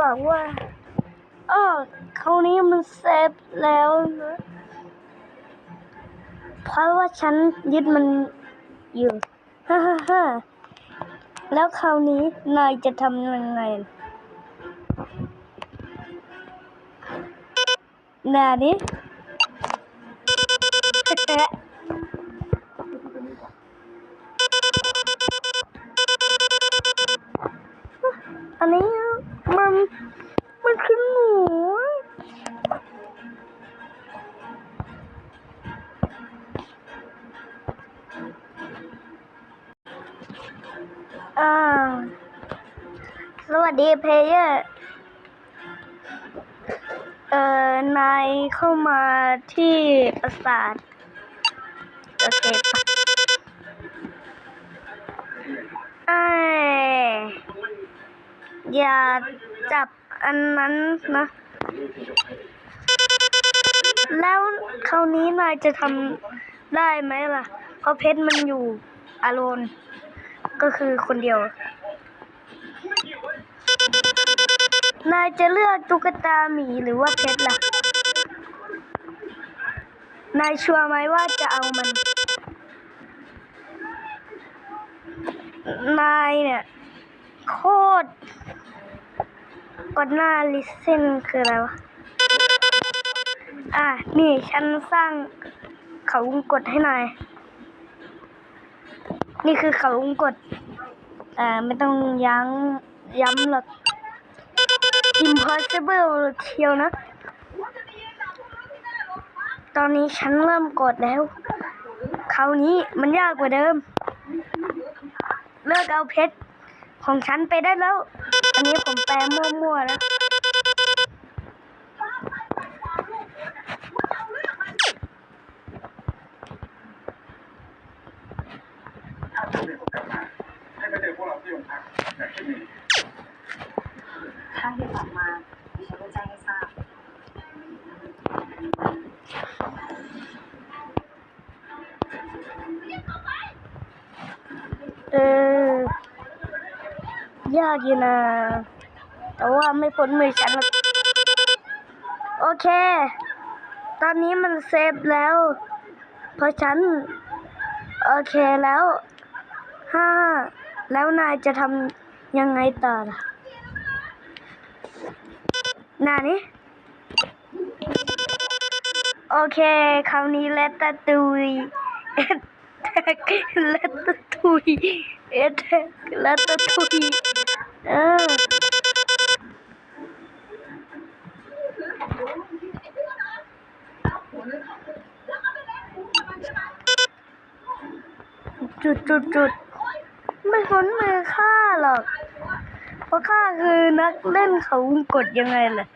บอกว่าเออคราวนี้มันเซฟแล้วนะเพราะว่าฉันยึดมันอยู่ฮ่าฮ่าฮ่าแล้วคราวนี้นายจะทำยังไงนาดิอั สวัสดีเพลเยอร์เอ่อนายเข้ามาที่ปราสาทโอเคปะไอ้ยอย่าจับอันนั้นนะ แล้วคราวนี้นายจะทำได้ไหมล่ะ เพราะเพชรมันอยู่อารอน ก็คือคนเดียว นายจะเลือกตุ๊กตาหมีหรือว่าเพชรล่ะ นายชัวร์ไหมว่าจะเอามัน นายเนี่ย โคตรกดหน้าลิสเซนคืออะไรวะ อะ นี่ฉันสร้างเขาวงกดให้นาย นี่คือเขาวงกดอ่าไม่ต้องยั้งย้ำหรอก impossible เทียวนะ ตอนนี้ฉันเริ่มกดแล้วคราวนี้มันยากกว่าเดิม เลิกเอาเพชรของฉันไปได้แล้ว อันนี้ผมแปลมั่วๆนะถ้าผมเป็นคนกลับมา ให้มาเจอพวกเราที่โรงพักแบบที่มี ถ้าที่กลับมาดิฉันจะแจ้งให้ทราบ เออยากอยู่นะ แต่ว่าไม่พ้นมือฉันหรอกโอเค ตอนนี้มันเซฟแล้ว เพราะฉัน โอเคแล้วห้าแล้วนายจะทำยังไงต่อล่ะนานี่โอเค คราวนี้เลตตาตุย เอ็ดแทกเลตตาตุยเอ็ดแทกเลตตาตุยเออจุดจุดจุดไม่พ้นมือข้าหรอก เพราะข้าคือนักเล่นเขาวงกดยังไงล่ะ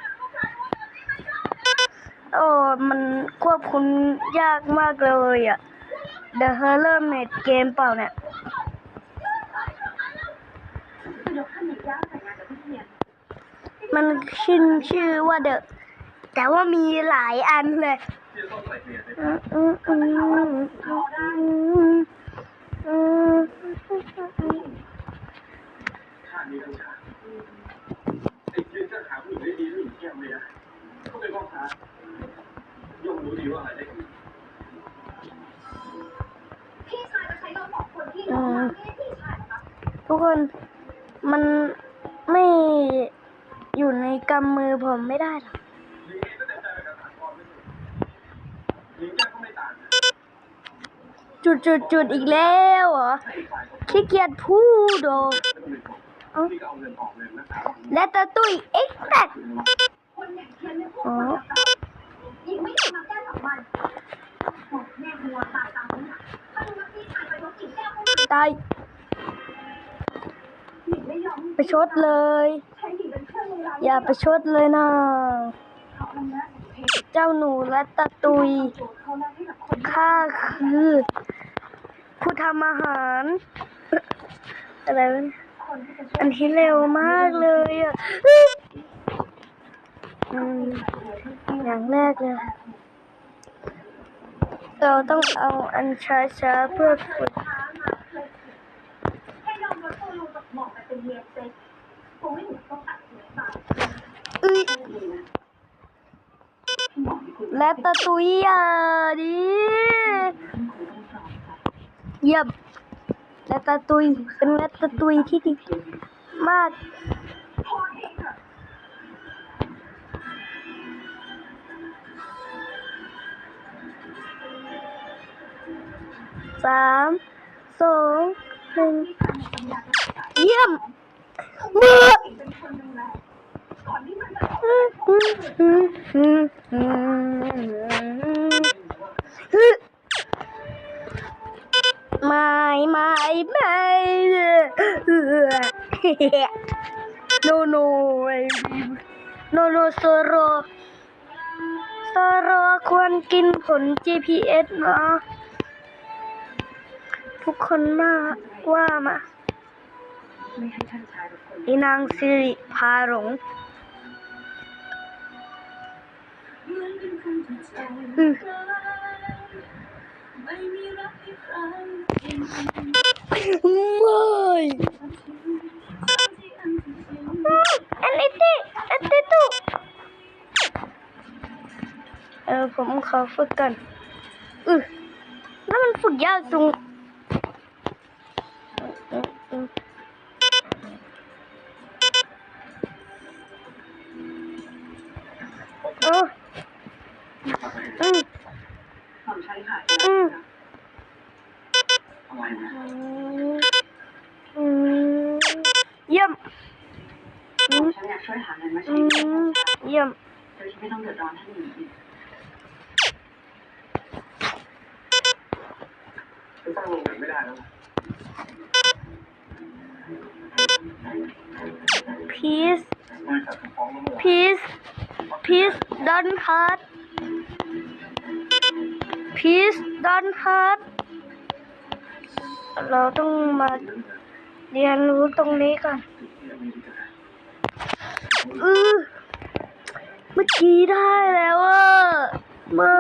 โอ้มันควบคุมยากมากเลยอะ The Hermit Game เปล่าเนี่ยมันขึ้นชื่อว่าเดอะแต่ว่ามีหลายอันเลยที่จะต้องใส่เกียร์ในอืมอืมอืมอืมอืมท่านี้ต้องช้าไอ้เกียร์จะหาเนี่ยอะเขาเป็นพ่อค้าย่อมรู้ดีว่าอะไรได้ ทุกคนมันไม่อยู่ในกำมือผมไม่ได้หรอกจุดจุดจุดอีกแล้วเหรอขี้เกียจพูดโดเป็นหนึ่งคนที่ก็เอาเงินอองินนะครัและตะตุยเอ็กซ์แตคนอย่างเทียนไม่พูดอ๋อคนกับเรายิ่งไม่แก้สอ ตาย ไปชดเลย อย่าไปชดเลยนะ เจ้าหนูและตะตุย ข้าคือ ผู้ทำอาหาร อะไรอันที่เร็วมากเลยออย่างแรกเลยเราต้องเอาอันช้าๆเพื่อฝึก ให้ยอมรับตัวลุงกับหมอกไปเป็นเมียเซ็กคงไม่ถึงต้องตัดสินใจ และ ตะตุยอะดิเยี่ยมและตะตุยเป็นและตะตุยที่ดีมากสามสองหนึ่งเยี่ยมเมื่อ ไม่ไม่ไม่โนโนโนโนโซโรโซโรควรกินผล GPS นะทุกคนมาว่ามาไอีนางสิริพาหลง ไม่อันนี้ติอันนี้ตุเออผมขอฝึกกันอือแล้วมันฝึกยากตรง อืมผมใช้ค่ะอืมอะไรนะอืมเยี่ยมอืมฉันอยากช่วยหาเงินมาอืใช้มเยี่ยม โดยที่ไม่ต้องเดือดร้อนท่านหญิงอีกจะตั้งโรงงานไม่ได้แล้ว peace บริษัทฟ้องแล้วเมื่อ peace peace don't hurt peace don't hurt เราต้องมาเรียนรู้ตรงนี้ก่อนอือเมื่อกี้ได้แล้วอะไม่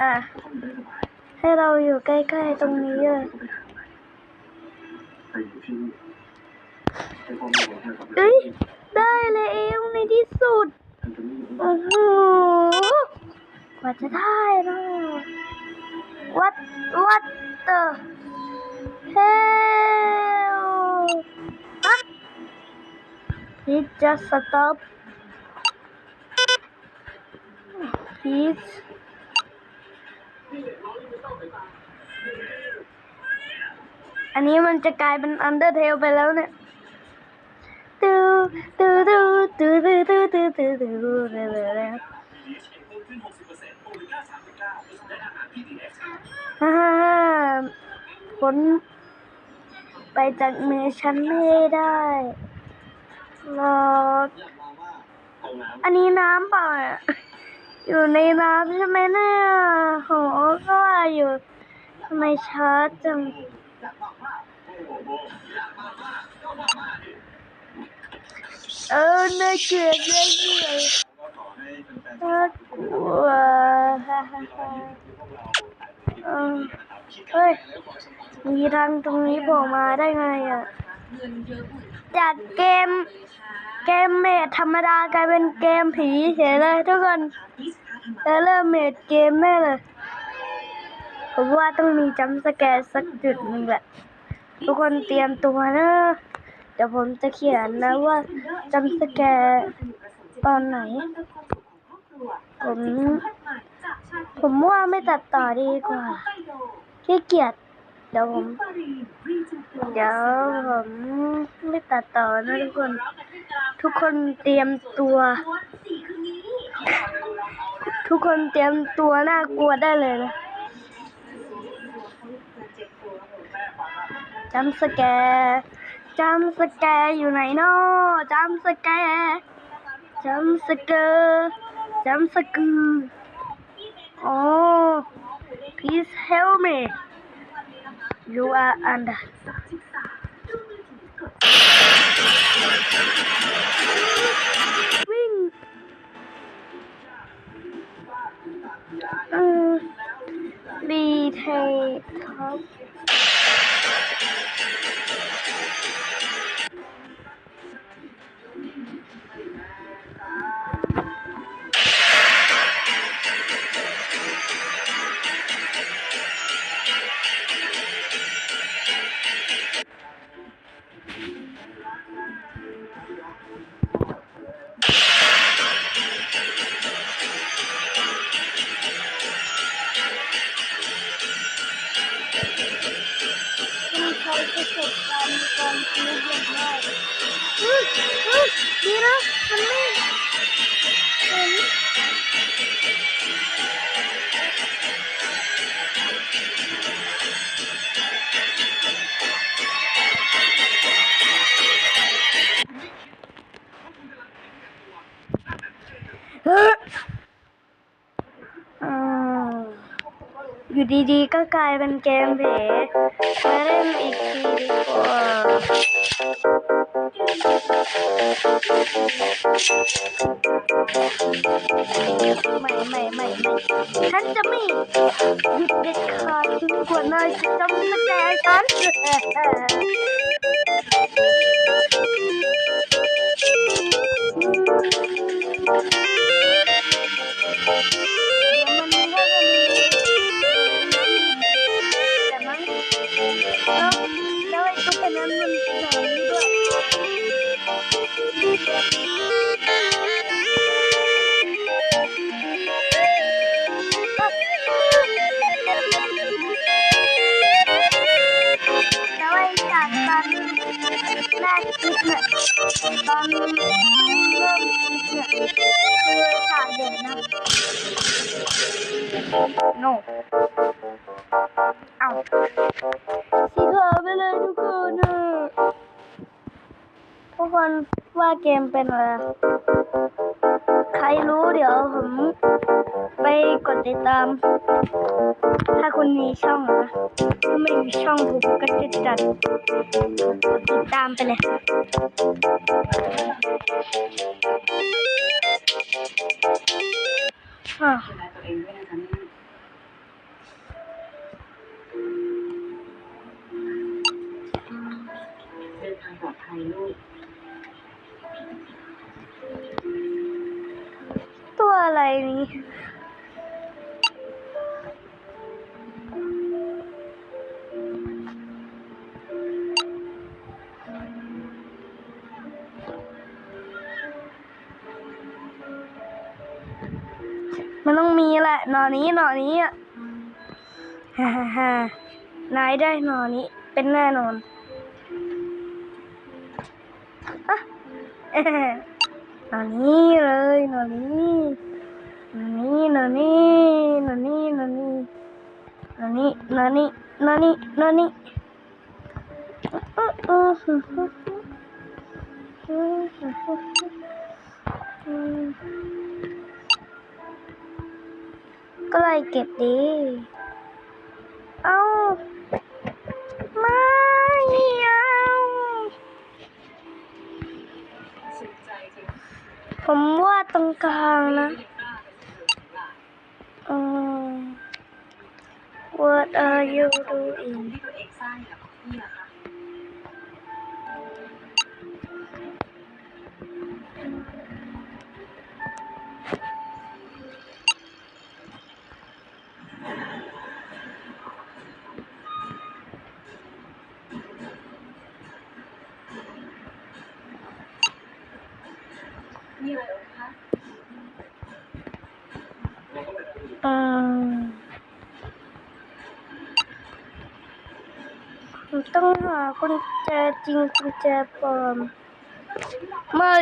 อะ ให้เราอยู่ใกล้ๆตรงนี้เลยไปอยู่ที่นี่ไปพบกับผมให้กับเอ้ยได้แล้วในที่สุด กว่าจะได้เนาะ what what the hell ฮะ please just stop please อันนี้มันจะกลายเป็นอันเดอร์เทลไปแล้วเนี่ย ตูตูเลยฮ่าฮ่าฮ่าผลไปจากมือฉันไม่ได้หรอกอันนี้น้ำเปล่าอะอยู่ในน้ำใช่ไหมเนี่ยโหก็ว่าอยู่ทำไมช้าจัง เออน่าเกลียดน่าเลยดก็ขอให้แฟนๆน่ากลัวฮ่าฮ่าฮ่าเออเฮ้ย มีรังตรงนี้โผล่มาได้ไงอะ จากเกม เกมเมดธรรมดากลายเป็นเกมผีเฉยเลยทุกคนแล้วเริ่มเมดเกมแน่เลยผมว่าต้องมีจัมสแกร์สักจุดหนึ่งแหละ ทุกคนเตรียมตัวนะ ดี๋ยวผมจะเขียนนะว่าจัมป์สแกร์ตอนไหน ผม ผมว่าไม่ตัดต่อดีกว่าขี้เกียจเดี๋ยวผม เดี๋ยวผมไม่ตัดต่อนะทุกคน ทุกคนเตรียมตัว ทุกคนเตรียมตัวน่ากลัวได้เลยนะจำสแกร์ จำสแกอยู่ไหนเนาะจำสแกจำสเกอร์จำสกือโอ้ please help me you are under วิ่งเออดีเทท็อป ดีๆ ก็กลายเป็นเกมเพลมาเล่นอีกทีดีกว่าไม่ไม่ไม่ไม่ฉันจะไม่เด็ดขาดจนกว่านายจะจำสแกนฉันมัน สีขาวไปเลยทุกคนนะทุกคนว่าเกมเป็นอะไร ใครรู้เดี๋ยวผมไปกดติดตาม ถ้าคุณมีช่องนะถ้าไม่มีช่องผมก็จะจัดกดติดตามไปเลย ปลอดภัยลูก ตัวอะไรนี่มันต้องมีแหละหนอนี้หนอนี้อะฮ่าฮ่าฮ่านายได้หนอนี้เป็นแน่นอน เอ๊ะหนอนี้เลยหนอนี้หนอนี้หนอนี้หนอนี้หนอนี้หนอนี้หนอนี้หนอนี้หนอนี้อื้ออื้อ ผมว่าตรงกลางนะอืม What are you doing อืม กุญแจจริงกุญแจปลอมไม่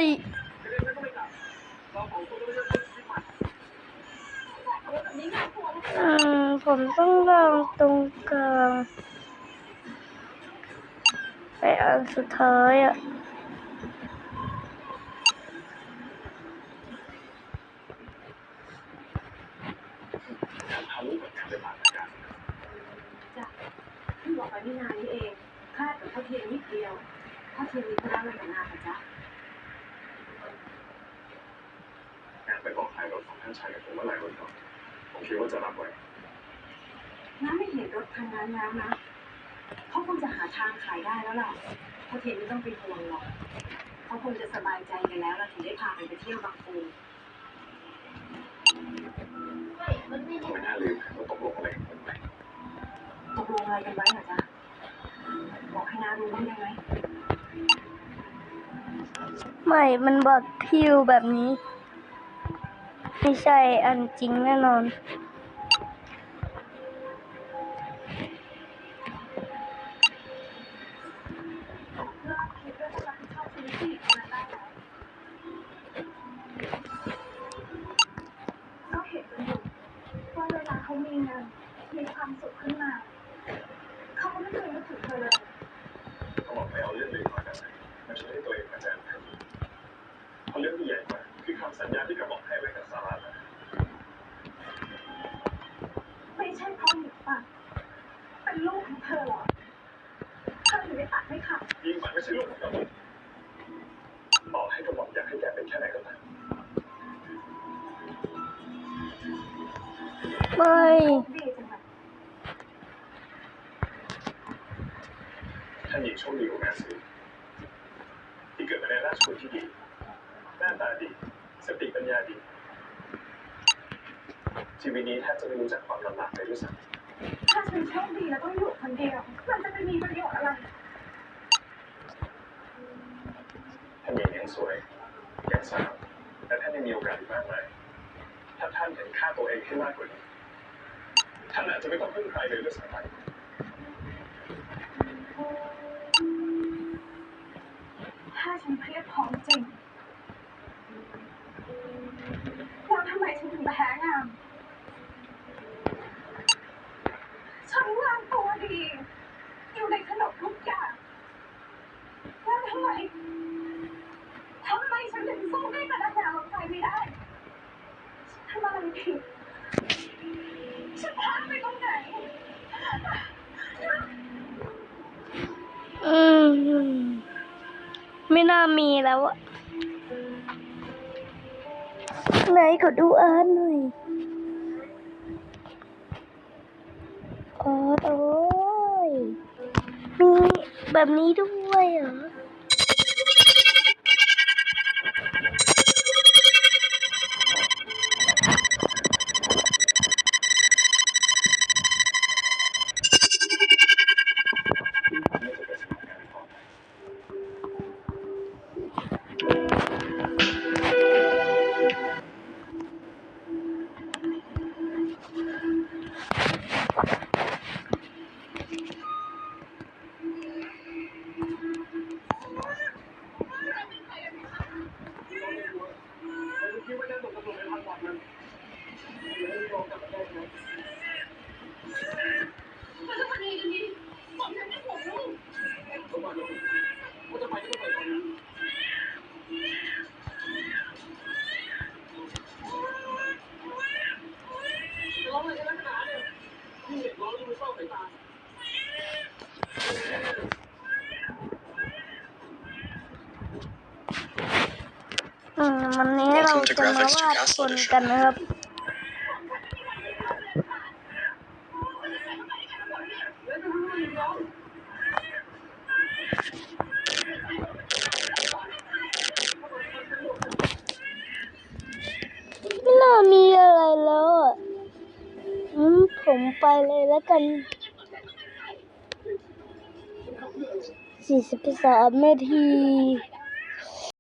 ผมต้องลองตรงกลางไปอันสุดท้ายอะทำรู้เอากที่บอกไปไม่นานนี้เอง คาดกับข้าวเทียนนิดเดียวข้าวเทียนมีธุระอะไรกับนานนะจ๊ะงานไปบอกใครรถของท่านชายกับผมว่าหลายวันก่อนผมคิดว่าจะรับไว้ น้าไม่เห็นรถคันนั้นแล้วนะเขาคงจะหาทางขายได้แล้วล่ะข้าวเทียนไม่ต้องเป็นห่วงหรอกเขาคงจะสบายใจกันแล้วเราถึงได้พากันไปเที่ยวบางปูไม่น่าลืมว่าตกลงอะไรกันไปตกลงอะไรกันไว้เหรอจ๊ะ คณะให้น้ารู้ได้ไหมไม่ มันบอกพิวแบบนี้ ไม่ใช่อันจริงแน่นอนก็เห็นกันอยู่ว่าเวลาเขามีงาน เลยท่านหญิงโชคดีกว่าแม่ซื้อที่เกิดมาในราชบุตรที่ดี หน้าตาดี สติปัญญาดี ชีวิตนี้แทบจะไม่รู้จักความลำบากเลยด้วยซ้ำถ้าฉันโชคดีแล้วต้องอยู่คนเดียว มันจะไปมีประโยชน์อะไรท่านหญิงยังสวยยังสาวและท่านยังมีโอกาสอีกมากมายถ้าท่านเห็นค่าตัวเองให้มากกว่านี้ ท่านอาจจะไม่ต้องพึ่งใครเลยด้วยซ้ำ ไม่น่ามีแล้วอะไหนก็ดูอาร์ตหน่อยอ๋อโอ้ยมีแบบนี้ด้วยเหรอ จะมาวาดคนกันนะครับไม่น่ามีอะไรแล้วอะอืมผมไปเลยแล้วกันสี่สิบสามนาที